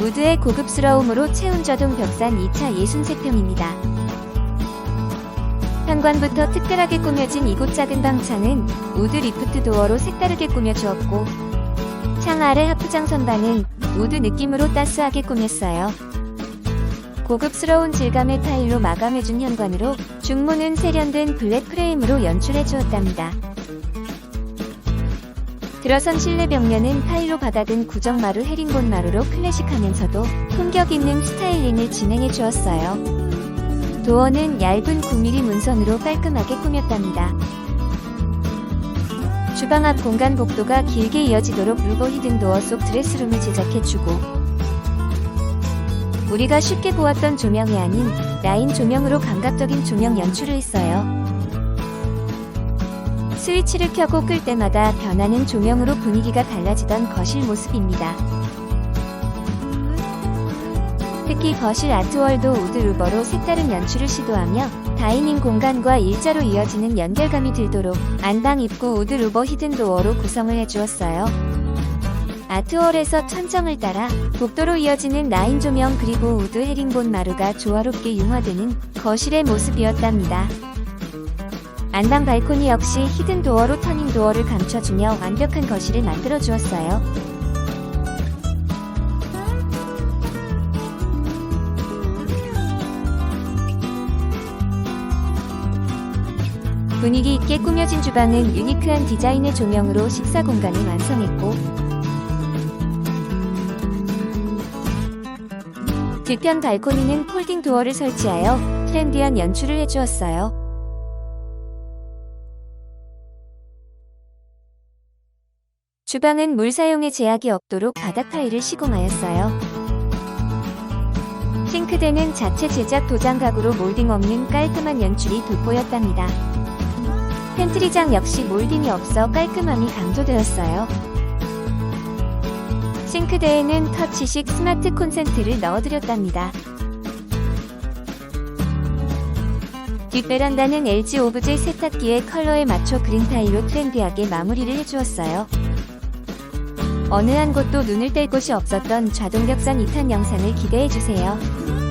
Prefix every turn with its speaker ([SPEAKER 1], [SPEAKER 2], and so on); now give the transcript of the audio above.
[SPEAKER 1] 우드의 고급스러움으로 채운 저동 벽산 2차 예순색평입니다. 현관부터 특별하게 꾸며진 이곳 작은 방창은 우드 리프트 도어로 색다르게 꾸며 주었고 창 아래 하프장 선반은 우드 느낌으로 따스하게 꾸몄어요. 고급스러운 질감의 타일로 마감해준 현관으로 중문은 세련된 블랙 프레임으로 연출해 주었답니다. 들어선 실내 벽면은 타일로 받아든 구정마루 헤링본 마루로 클래식하면서도 품격 있는 스타일링을 진행해 주었어요. 도어는 얇은 9mm 문선으로 깔끔하게 꾸몄답니다. 주방 앞 공간 복도가 길게 이어지도록 루버 히든 도어 속 드레스룸을 제작해주고 우리가 쉽게 보았던 조명이 아닌 라인 조명으로 감각적인 조명 연출을 했어요. 스위치를 켜고 끌 때마다 변하는 조명으로 분위기가 달라지던 거실 모습입니다. 특히 거실 아트월도 우드 루버로 색다른 연출을 시도하며 다이닝 공간과 일자로 이어지는 연결감이 들도록 안방 입구 우드 루버 히든 도어로 구성을 해주었어요. 아트월에서 천정을 따라 복도로 이어지는 라인 조명 그리고 우드 헤링본 마루가 조화롭게 융화되는 거실의 모습이었답니다. 안방 발코니 역시 히든 도어로 터닝 도어를 감춰주며 완벽한 거실을 만들어 주었어요. 분위기 있게 꾸며진 주방은 유니크한 디자인의 조명으로 식사 공간을 완성했고 뒤편 발코니는 폴딩 도어를 설치하여 트렌디한 연출을 해주었어요. 주방은 물 사용에 제약이 없도록 바닥 타일을 시공하였어요. 싱크대는 자체 제작 도장 가구로 몰딩 없는 깔끔한 연출이 돋보였답니다. 팬트리장 역시 몰딩이 없어 깔끔함이 강조되었어요. 싱크대에는 터치식 스마트 콘센트를 넣어드렸답니다. 뒷베란다는 LG 오브제 세탁기의 컬러에 맞춰 그린 타일로 트렌디하게 마무리를 해주었어요. 어느 한 곳도 눈을 뗄 곳이 없었던 좌동 벽산 2탄 영상을 기대해주세요.